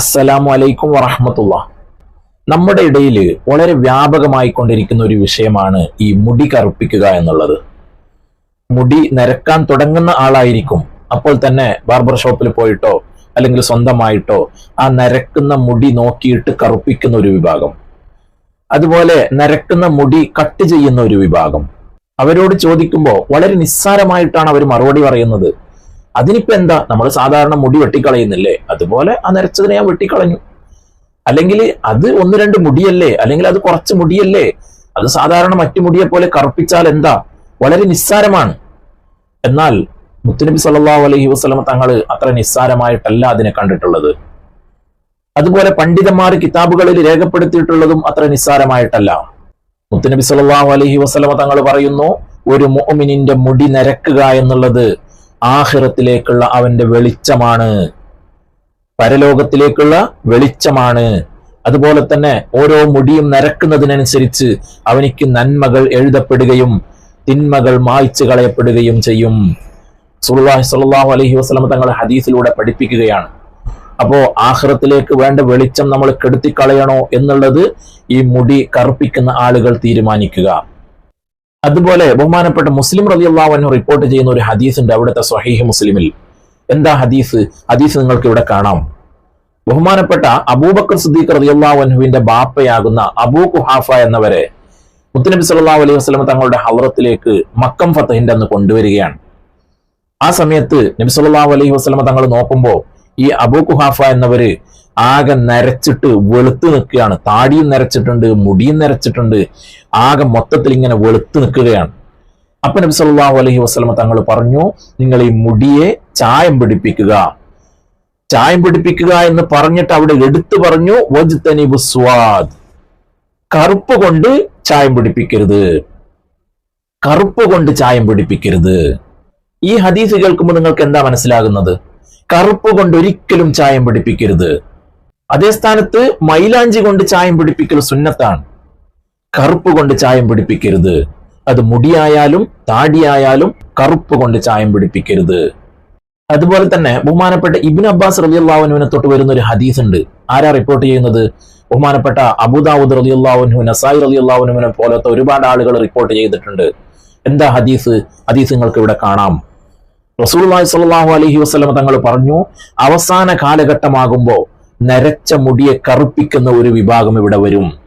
അസ്സലാമു അലൈക്കും വറഹമത്തുള്ള. നമ്മുടെ ഇടയിൽ വളരെ വ്യാപകമായി കൊണ്ടിരിക്കുന്ന ഒരു വിഷയമാണ് ഈ മുടി കറുപ്പിക്കുക എന്നുള്ളത്. മുടി നരക്കാൻ തുടങ്ങുന്ന ആളായിരിക്കും. അപ്പോൾ തന്നെ ബാർബർ ഷോപ്പിൽ പോയിട്ടോ അല്ലെങ്കിൽ സ്വന്തമായിട്ടോ ആ നരക്കുന്ന മുടി നോക്കിയിട്ട് കറുപ്പിക്കുന്ന ഒരു വിഭാഗം. അതുപോലെ നരക്കുന്ന മുടി കട്ട് ചെയ്യുന്ന ഒരു വിഭാഗം. അവരോട് ചോദിക്കുമ്പോൾ വളരെ നിസ്സാരമായിട്ടാണ് അവർ മറുപടി പറയുന്നത്. അതിനിപ്പോ എന്താ? നമ്മൾ സാധാരണ മുടി വെട്ടിക്കളയുന്നില്ലേ? അതുപോലെ ആ നരച്ചതിനെ ഞാൻ വെട്ടിക്കളഞ്ഞു. അല്ലെങ്കിൽ അത് ഒന്ന് രണ്ട് മുടിയല്ലേ? അല്ലെങ്കിൽ അത് കുറച്ച് മുടിയല്ലേ? അത് സാധാരണ മറ്റു മുടിയെ പോലെ കറുപ്പിച്ചാൽ എന്താ? വളരെ നിസ്സാരമാണ്. എന്നാൽ മുത്തുനബി സല്ലല്ലാഹു അലൈഹി വസ്ലമ തങ്ങൾ അത്ര നിസ്സാരമായിട്ടല്ല അതിനെ കണ്ടിട്ടുള്ളത്. അതുപോലെ പണ്ഡിതന്മാർ കിതാബുകളിൽ രേഖപ്പെടുത്തിയിട്ടുള്ളതും അത്ര നിസ്സാരമായിട്ടല്ല. മുത്തുനബി സല്ലല്ലാഹു അലൈഹി വസ്ലമ തങ്ങൾ പറയുന്നു ഒരു മോമിനിന്റെ മുടി നരക്കുക എന്നുള്ളത് ആഖിറത്തിലേക്കുള്ള അവന്റെ വെളിച്ചമാണ്. പരലോകത്തിലേക്കുള്ള വെളിച്ചമാണ്. അതുപോലെ തന്നെ ഓരോ മുടിയും നരക്കുന്നതിനനുസരിച്ച് അവനിക്ക് നന്മകൾ എഴുതപ്പെടുകയും തിന്മകൾ മായ്ച്ചു കളയപ്പെടുകയും ചെയ്യും. സുല്ലാഹി സ്വല്ലല്ലാഹു അലഹി വസല്ലം തങ്ങൾ ഹദീസിലൂടെ പഠിപ്പിക്കുകയാണ്. അപ്പോ ആഹ്റത്തിലേക്ക് വേണ്ട വെളിച്ചം നമ്മൾ കെടുത്തിക്കളയണോ എന്നുള്ളത് ഈ മുടി കറുപ്പിക്കുന്ന ആളുകൾ തീരുമാനിക്കുക. അതുപോലെ ബഹുമാനപ്പെട്ട മുസ്ലിം അൻഹു റിപ്പോർട്ട് ചെയ്യുന്ന ഒരു ഹദീസ് ഉണ്ട് അവിടുത്തെ സ്വഹീഹ് മുസ്ലിമിൽ. എന്താ ഹദീസ്? ഹദീസ് നിങ്ങൾക്ക് ഇവിടെ കാണാം. ബഹുമാനപ്പെട്ട അബൂബക്കർ സിദ്ദീഖ് റളിയല്ലാഹു അൻഹുവിന്റെ ബാപ്പയാകുന്ന അബൂ കുഹാഫ എന്നവരെ മുത്തുനബി സല്ലല്ലാഹു അലൈഹി വസ്ലം തങ്ങളുടെ ഹളറത്തിലേക്ക് മക്കം ഫത്തഹിന്റെ അന്ന് കൊണ്ടുവരികയാണ്. ആ സമയത്ത് നബി അലൈഹി വസ്ലമ തങ്ങൾ നോക്കുമ്പോൾ ഈ അബൂ കുഹാഫ എന്നവര് ആകെ നരച്ചിട്ട് വെളുത്തു നിൽക്കുകയാണ്. താടിയും നരച്ചിട്ടുണ്ട് മുടിയും നരച്ചിട്ടുണ്ട്. ആകെ മൊത്തത്തിൽ ഇങ്ങനെ വെളുത്തു നിൽക്കുകയാണ്. അപ്പൊ നബി സല്ലല്ലാഹു അലൈഹി വസല്ലമ തങ്ങൾ പറഞ്ഞു നിങ്ങൾ ഈ മുടിയെ ചായം പിടിപ്പിക്കുക. ചായം പിടിപ്പിക്കുക എന്ന് പറഞ്ഞിട്ട് അവിടെ എടുത്തു പറഞ്ഞു സ്വാദ്. കറുപ്പ് കൊണ്ട് ചായം പിടിപ്പിക്കരുത്. കറുപ്പ് കൊണ്ട് ചായം പിടിപ്പിക്കരുത്. ഈ ഹദീസ് കേൾക്കുമ്പോൾ നിങ്ങൾക്ക് എന്താ മനസ്സിലാകുന്നത്? കറുപ്പ് കൊണ്ട് ഒരിക്കലും ചായം പിടിപ്പിക്കരുത്. അതേ സ്ഥാനത്ത് മൈലാഞ്ചി കൊണ്ട് ചായം പിടിപ്പിക്കൽ സുന്നത്താണ്. കറുപ്പ് കൊണ്ട് ചായം പിടിപ്പിക്കരുത്. അത് മുടിയായാലും താടിയായാലും കറുപ്പ് കൊണ്ട് ചായം പിടിപ്പിക്കരുത്. അതുപോലെ തന്നെ ബഹുമാനപ്പെട്ട ഇബിൻ അബ്ബാസ് റലിയുള്ളാഹുനുവിനെ തൊട്ട് വരുന്ന ഒരു ഹദീസ് ഉണ്ട് ആരാ റിപ്പോർട്ട് ചെയ്യുന്നത്? ബഹുമാനപ്പെട്ട അബുദാവുദ് റലിയുള്ളാഹുനു നസായി റലിയുള്ളാഹുനുവിനെ പോലത്തെ ഒരുപാട് ആളുകൾ റിപ്പോർട്ട് ചെയ്തിട്ടുണ്ട്. എന്താ ഹദീസ്? ഹദീസ് നിങ്ങൾക്ക് ഇവിടെ കാണാം. റസൂലുള്ളാഹി സ്വല്ലല്ലാഹു അലഹി വസല്ലം തങ്ങൾ പറഞ്ഞു അവസാന കാലഘട്ടമാകുമ്പോൾ നരച്ച മുടിയെ കറുപ്പിക്കുന്ന ഒരു വിഭാഗം ഇവിടെ വരും.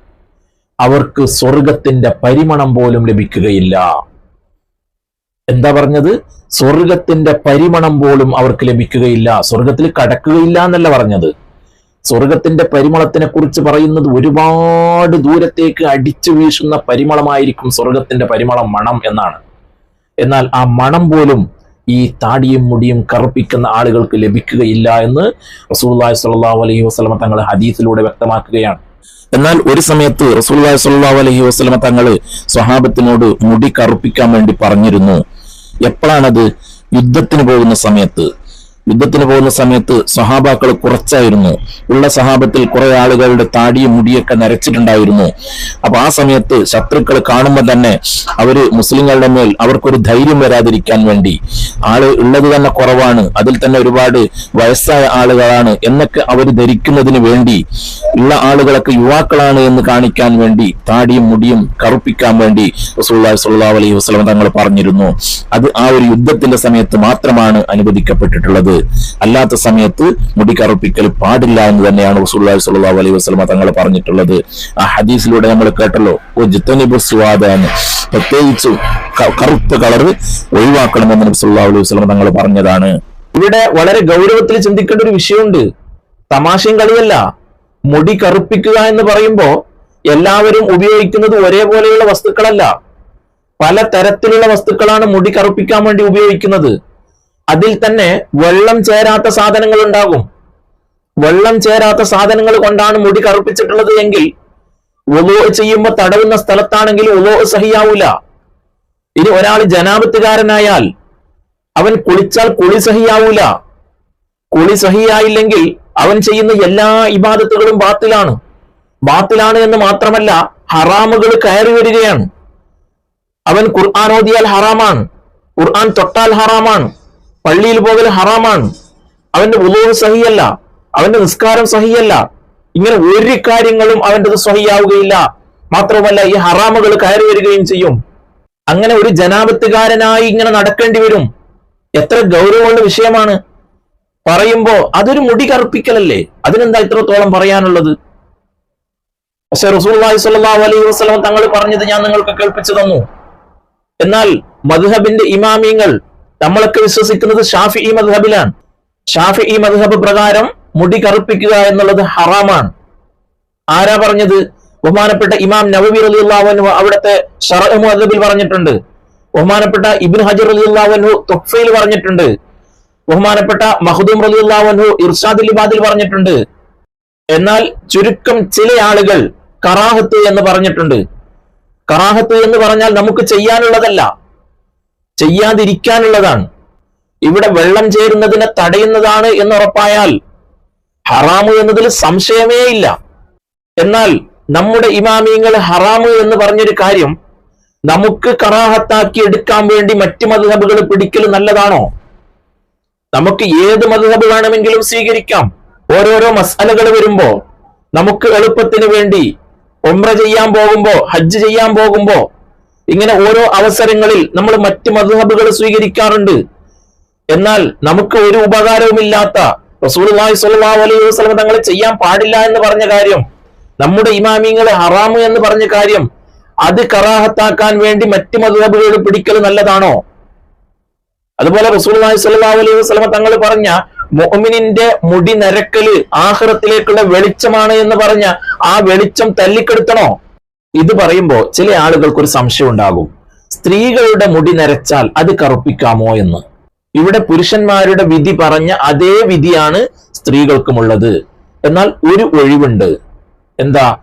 അവർക്ക് സ്വർഗത്തിന്റെ പരിമണം പോലും ലഭിക്കുകയില്ല. എന്താ പറഞ്ഞത്? സ്വർഗത്തിന്റെ പരിമണം പോലും അവർക്ക് ലഭിക്കുകയില്ല. സ്വർഗത്തിൽ കടക്കുകയില്ല എന്നല്ല പറഞ്ഞത്. സ്വർഗത്തിന്റെ പരിമളത്തിനെ കുറിച്ച് പറയുന്നത് ഒരുപാട് ദൂരത്തേക്ക് അടിച്ചു വീശുന്ന പരിമളമായിരിക്കും സ്വർഗത്തിന്റെ പരിമളം മണം എന്നാണ്. എന്നാൽ ആ മണം പോലും ഈ താടിയും മുടിയും കറുപ്പിക്കുന്ന ആളുകൾക്ക് ലഭിക്കുകയില്ല എന്ന് റസൂലുള്ളാഹി സ്വല്ലല്ലാഹു അലൈഹി വസ്ലമ തങ്ങൾ ഹദീസിലൂടെ വ്യക്തമാക്കുകയാണ്. എന്നാൽ ഒരു സമയത്ത് റസൂലുള്ളാഹി സ്വല്ലല്ലാഹു അലൈഹി വസ്ലമ തങ്ങൾ സ്വഹാബത്തിനോട് മുടി കറുപ്പിക്കാൻ വേണ്ടി പറഞ്ഞിരുന്നു. എപ്പോഴാണത്? യുദ്ധത്തിന് പോകുന്ന സമയത്ത്. യുദ്ധത്തിന് പോകുന്ന സമയത്ത് സഹാബാക്കൾ കുറച്ചായിരുന്നു. ഉള്ള സഹാബത്തിൽ കുറെ ആളുകളുടെ താടിയും മുടിയൊക്കെ നരച്ചിട്ടുണ്ടായിരുന്നു. അപ്പൊ ആ സമയത്ത് ശത്രുക്കൾ കാണുമ്പോൾ തന്നെ അവർ മുസ്ലിങ്ങളുടെ മേൽ അവർക്കൊരു ധൈര്യം വരാതിരിക്കാൻ വേണ്ടി. ആൾ ഉള്ളത് തന്നെ കുറവാണ്. അതിൽ തന്നെ ഒരുപാട് വയസ്സായ ആളുകളാണ് എന്നൊക്കെ അവർ ധരിക്കുന്നതിന് വേണ്ടി ഉള്ള ആളുകളൊക്കെ യുവാക്കളാണ് എന്ന് കാണിക്കാൻ വേണ്ടി താടിയും മുടിയും കറുപ്പിക്കാൻ വേണ്ടി സ്വല്ലല്ലാഹു അലൈഹി വസല്ലം തങ്ങൾ പറഞ്ഞിരുന്നു. അത് ആ ഒരു യുദ്ധത്തിന്റെ സമയത്ത് മാത്രമാണ് അനുവദിക്കപ്പെട്ടിട്ടുള്ളത്. അല്ലാത്ത സമയത്ത് മുടി കറുപ്പിക്കൽ പാടില്ല എന്ന് തന്നെയാണ് റസൂലുള്ളാഹി സ്വല്ലല്ലാഹു അലൈഹി വസല്ലം തങ്ങൾ പറഞ്ഞിട്ടുള്ളത്. ആ ഹദീസിലൂടെ നമ്മൾ കേട്ടല്ലോ ഓ ജിത്തനിബു സ്വാദ എന്ന് പ്രത്യേകിച്ച് കറുത്ത കളർ ഒഴിവാക്കണമെന്ന് നബി അലൈഹി വസല്ലം തങ്ങൾ പറഞ്ഞതാണ്. ഇവിടെ വളരെ ഗൗരവത്തിൽ ചിന്തിക്കേണ്ട ഒരു വിഷയമുണ്ട്. തമാശയും കളിയല്ല. മുടി കറുപ്പിക്കുക എന്ന് പറയുമ്പോൾ എല്ലാവരും ഉപയോഗിക്കുന്നത് ഒരേപോലെയുള്ള വസ്തുക്കളല്ല. പല തരത്തിലുള്ള വസ്തുക്കളാണ് മുടി കറുപ്പിക്കാൻ വേണ്ടി ഉപയോഗിക്കുന്നത്. അതിൽ തന്നെ വെള്ളം ചേരാത്ത സാധനങ്ങൾ ഉണ്ടാകും വെള്ളം ചേരാത്ത സാധനങ്ങൾ കൊണ്ടാണ് മുടി കറുപ്പിച്ചിട്ടുള്ളത് എങ്കിൽ ഉലോ ചെയ്യുമ്പോൾ തടവുന്ന സ്ഥലത്താണെങ്കിൽ ഉലോ സഹിയാവൂല. ഇനി ഒരാൾ ജനാപത്തുകാരനായാൽ അവൻ കുളിച്ചാൽ കുളി സഹിയാവൂല. കുളി സഹിയായില്ലെങ്കിൽ അവൻ ചെയ്യുന്ന എല്ലാ ഇബാദത്തുകളും ബാത്തിലാണ്. ബാത്തിലാണ് എന്ന് മാത്രമല്ല ഹറാമുകൾ കയറി വരികയാണ്. അവൻ ഖുർആൻ ഓതിയാൽ ഹറാമാണ്. ഖുർആൻ തൊട്ടാൽ ഹറാമാണ്. പള്ളിയിൽ പോകൽ ഹറാമാണ്. അവന്റെ ഉലൂഹ് സഹിയല്ല. അവന്റെ നിസ്കാരം സഹിയല്ല. ഇങ്ങനെ ഒരു കാര്യങ്ങളും അവന്റെത് സഹിയാവുകയില്ല മാത്രവുമല്ല ഈ ഹറാമുകൾ കയറി വരികയും ചെയ്യും. അങ്ങനെ ഒരു ജനാപത്തുകാരനായി ഇങ്ങനെ നടക്കേണ്ടി വരും. എത്ര ഗൗരവമുള്ള വിഷയമാണ്. പറയുമ്പോ അതൊരു മുടി കറുപ്പിക്കലല്ലേ? അതിനെന്താ ഇത്രത്തോളം പറയാനുള്ളത്? പക്ഷെ റസൂൽഹി സ്വല്ലല്ലാഹു അലൈഹി വസല്ലം തങ്ങൾ പറഞ്ഞത് ഞാൻ നിങ്ങൾക്ക് കേൾപ്പിച്ചു തന്നു. എന്നാൽ മധുഹബിന്റെ ഇമാമിയങ്ങൾ നമ്മളൊക്കെ വിശ്വസിക്കുന്നത് ഷാഫി ഈ മദ്ഹബിലാണ്. ഷാഫി ഈ മദ്ഹബ് പ്രകാരം മുടി കറുപ്പിക്കുക എന്നുള്ളത് ഹറാമാണ്. ആരാ പറഞ്ഞത്? ബഹുമാനപ്പെട്ട ഇമാം നവബി അലി അള്ളാഹു അവിടുത്തെ മുഅദ്ദബിൽ പറഞ്ഞിട്ടുണ്ട്. ബഹുമാനപ്പെട്ട ഇബിൻ ഹജർ അലി അള്ളാഹു തുഫയിൽ പറഞ്ഞിട്ടുണ്ട്. ബഹുമാനപ്പെട്ട മഹദൂം അലി അള്ളാഹു ഇർഷാദ് ഇബാദിൽ പറഞ്ഞിട്ടുണ്ട്. എന്നാൽ ചുരുക്കം ചില ആളുകൾ കറാഹത്ത് എന്ന് പറഞ്ഞിട്ടുണ്ട്. കറാഹത്ത് എന്ന് പറഞ്ഞാൽ നമുക്ക് ചെയ്യാനുള്ളതല്ല. ചെയ്യാതിരിക്കാനുള്ളതാണ്. ഇവിടെ വെള്ളം ചേരുന്നതിനെ തടയുന്നതാണ് എന്ന് ഉറപ്പായാൽ ഹറാമു എന്നതിൽ സംശയമേ ഇല്ല. എന്നാൽ നമ്മുടെ ഇമാമിയങ്ങൾ ഹറാമു എന്ന് പറഞ്ഞൊരു കാര്യം നമുക്ക് കറാഹത്താക്കി എടുക്കാൻ വേണ്ടി മറ്റു മധുഹബുകൾ പിടിക്കൽ നല്ലതാണോ? നമുക്ക് ഏത് മധുഹബ് വേണമെങ്കിലും സ്വീകരിക്കാം. ഓരോരോ മസാലകൾ വരുമ്പോ നമുക്ക് എളുപ്പത്തിന് വേണ്ടി ഒമ്ര ചെയ്യാൻ പോകുമ്പോ ഹജ്ജ് ചെയ്യാൻ പോകുമ്പോ ഇങ്ങനെ ഓരോ അവസരങ്ങളിൽ നമ്മൾ മറ്റ് മധുഹബുകൾ സ്വീകരിക്കാറുണ്ട്. എന്നാൽ നമുക്ക് ഒരു ഉപകാരവുമില്ലാത്ത സ്വല്ലല്ലാഹു അലൈഹി വസല്ലം തങ്ങളെ ചെയ്യാൻ പാടില്ല എന്ന് പറഞ്ഞ കാര്യം നമ്മുടെ ഇമാമിങ്ങളെ ഹറാമു എന്ന് പറഞ്ഞ കാര്യം അത് കറാഹത്താക്കാൻ വേണ്ടി മറ്റ് മധുഹബുകൾ പിടിക്കൽ നല്ലതാണോ? അതുപോലെ റസൂലുള്ളാഹി സ്വല്ലല്ലാഹു അലൈഹി വസ്ലമ തങ്ങൾ പറഞ്ഞ മുഅ്മിനിന്റെ മുടി നരക്കൽ ആഹ്റത്തിലേക്കുള്ള വെളിച്ചമാണ് എന്ന് പറഞ്ഞ ആ വെളിച്ചം തല്ലിക്കെടുത്തണോ? ഇത് പറയുമ്പോൾ ചില ആളുകൾക്ക് ഒരു സംശയം ഉണ്ടാകും. സ്ത്രീകളുടെ മുടി നരച്ചാൽ അത് കറുപ്പിക്കാമോ എന്ന്. ഇവിടെ പുരുഷന്മാരുടെ വിധി പറഞ്ഞ അതേ വിധിയാണ് സ്ത്രീകൾക്കുമുള്ളത്. എന്നാൽ ഒരു ഒഴിവുണ്ട്. എന്താ?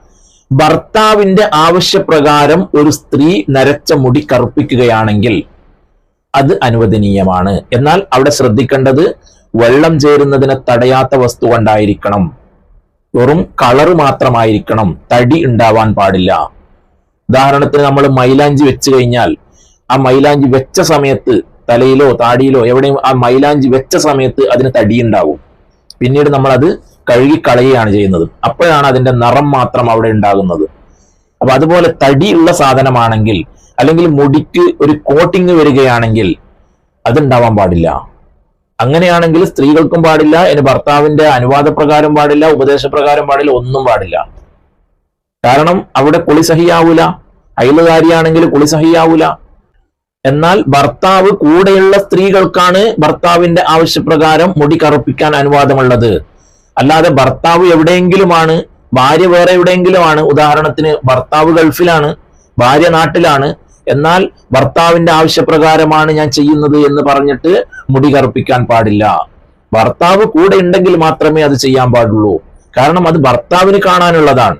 ഭർത്താവിന്റെ ആവശ്യപ്രകാരം ഒരു സ്ത്രീ നരച്ച മുടി കറുപ്പിക്കുകയാണെങ്കിൽ അത് അനുവദനീയമാണ്. എന്നാൽ അവിടെ ശ്രദ്ധിക്കേണ്ടത് വെള്ളം ചേരുന്നതിനെ തടയാത്ത വസ്തു കൊണ്ടായിരിക്കണം. വെറും കളറ് മാത്രമായിരിക്കണം. തടി ഉണ്ടാവാൻ പാടില്ല. ഉദാഹരണത്തിന് നമ്മൾ മൈലാഞ്ചി വെച്ച് കഴിഞ്ഞാൽ ആ മൈലാഞ്ചി വെച്ച സമയത്ത് തലയിലോ താടിയിലോ എവിടെയും ആ മൈലാഞ്ചി വെച്ച സമയത്ത് അതിന് തടി ഉണ്ടാവും പിന്നീട് നമ്മൾ അത് കഴുകി കളയുകയാണ് ചെയ്യുന്നത്. അപ്പോഴാണ് അതിന്റെ നിറം മാത്രം അവിടെ ഉണ്ടാകുന്നത്. അപ്പൊ അതുപോലെ തടിയുള്ള സാധനമാണെങ്കിൽ അല്ലെങ്കിൽ മുടിക്ക് ഒരു കോട്ടിങ് വരികയാണെങ്കിൽ അതുണ്ടാവാൻ പാടില്ല. അങ്ങനെയാണെങ്കിൽ സ്ത്രീകൾക്കും പാടില്ല ഇനി ഭർത്താവിന്റെ അനുവാദപ്രകാരം പാടില്ല ഉപദേശപ്രകാരം പാടില്ല ഒന്നും പാടില്ല. കാരണം അവിടെ കുളി സഹിയാവൂല അയലുകാരിയാണെങ്കിൽ കുളി സഹിയാവൂല. എന്നാൽ ഭർത്താവ് കൂടെയുള്ള സ്ത്രീകൾക്കാണ് ഭർത്താവിന്റെ ആവശ്യപ്രകാരം മുടി കറുപ്പിക്കാൻ അനുവാദമുള്ളത്. അല്ലാതെ ഭർത്താവ് എവിടെയെങ്കിലുമാണ് ഭാര്യ വേറെ എവിടെയെങ്കിലുമാണ് ഉദാഹരണത്തിന് ഭർത്താവ് ഗൾഫിലാണ് ഭാര്യ നാട്ടിലാണ് എന്നാൽ ഭർത്താവിന്റെ ആവശ്യപ്രകാരമാണ് ഞാൻ ചെയ്യുന്നത് എന്ന് പറഞ്ഞിട്ട് മുടി കറുപ്പിക്കാൻ പാടില്ല. ഭർത്താവ് കൂടെ ഉണ്ടെങ്കിൽ മാത്രമേ അത് ചെയ്യാൻ പാടുള്ളൂ. കാരണം അത് ഭർത്താവിന് കാണാനുള്ളതാണ്.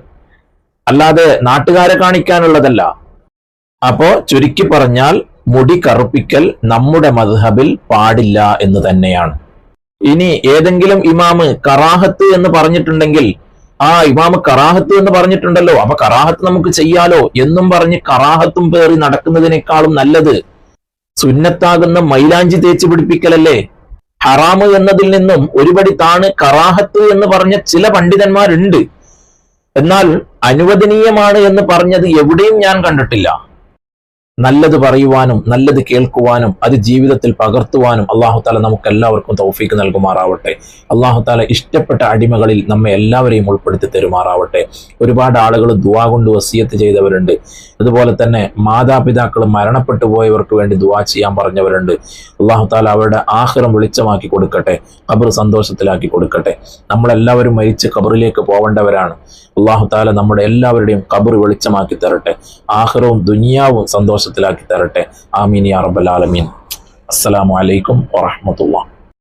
അല്ലാതെ നാട്ടുകാരെ കാണിക്കാനുള്ളതല്ല. അപ്പോ ചുരുക്കി പറഞ്ഞാൽ മുടി കറുപ്പിക്കൽ നമ്മുടെ മദ്ഹബിൽ പാടില്ല എന്ന് തന്നെയാണ്. ഇനി ഏതെങ്കിലും ഇമാമ് കറാഹത്ത് എന്ന് പറഞ്ഞിട്ടുണ്ടെങ്കിൽ ആ ഇമാമ് കറാഹത്ത് എന്ന് പറഞ്ഞിട്ടുണ്ടല്ലോ അപ്പൊ കറാഹത്ത് നമുക്ക് ചെയ്യാലോ എന്നും പറഞ്ഞ് കറാഹത്തും പേറി നടക്കുന്നതിനേക്കാളും നല്ലത് സുന്നത്താകുന്ന മൈലാഞ്ചി തേച്ച് പിടിപ്പിക്കലല്ലേ? ഹറാമ് എന്നതിൽ നിന്നും ഒരുപടി താണ് കറാഹത്ത് എന്ന് പറഞ്ഞ ചില പണ്ഡിതന്മാരുണ്ട്. എന്നാൽ അനുവദനീയമാണ് എന്ന് പറഞ്ഞത് എവിടെയും ഞാൻ കണ്ടിട്ടില്ല. നല്ലത് പറയുവാനും നല്ലത് കേൾക്കുവാനും അത് ജീവിതത്തിൽ പകർത്തുവാനും അള്ളാഹു താല നമുക്ക് എല്ലാവർക്കും തൗഫീക്ക് നൽകുമാറാവട്ടെ. അള്ളാഹു താല ഇഷ്ടപ്പെട്ട അടിമകളിൽ നമ്മെ എല്ലാവരെയും ഉൾപ്പെടുത്തി തരുമാറാവട്ടെ. ഒരുപാട് ആളുകൾ ദുവാ കൊണ്ട് വസീയത്ത് ചെയ്തവരുണ്ട്. അതുപോലെ തന്നെ മാതാപിതാക്കൾ മരണപ്പെട്ടു പോയവർക്ക് വേണ്ടി ദുവാ ചെയ്യാൻ പറഞ്ഞവരുണ്ട്. അള്ളാഹു താല അവരുടെ ആഹ്റം വെളിച്ചമാക്കി കൊടുക്കട്ടെ. ഖബർ സന്തോഷത്തിലാക്കി കൊടുക്കട്ടെ. നമ്മളെല്ലാവരും മരിച്ച് കബറിലേക്ക് പോവേണ്ടവരാണ്. അള്ളാഹു താല നമ്മുടെ എല്ലാവരുടെയും ഖബർ വെളിച്ചമാക്കി തരട്ടെ. ആഹ്റവും ദുനിയാവും സന്തോഷത്തിലാക്കി തരട്ടെ. ആമീൻ യാ റബ്ബൽ ആലമീൻ. അസ്സലാമു അലൈക്കും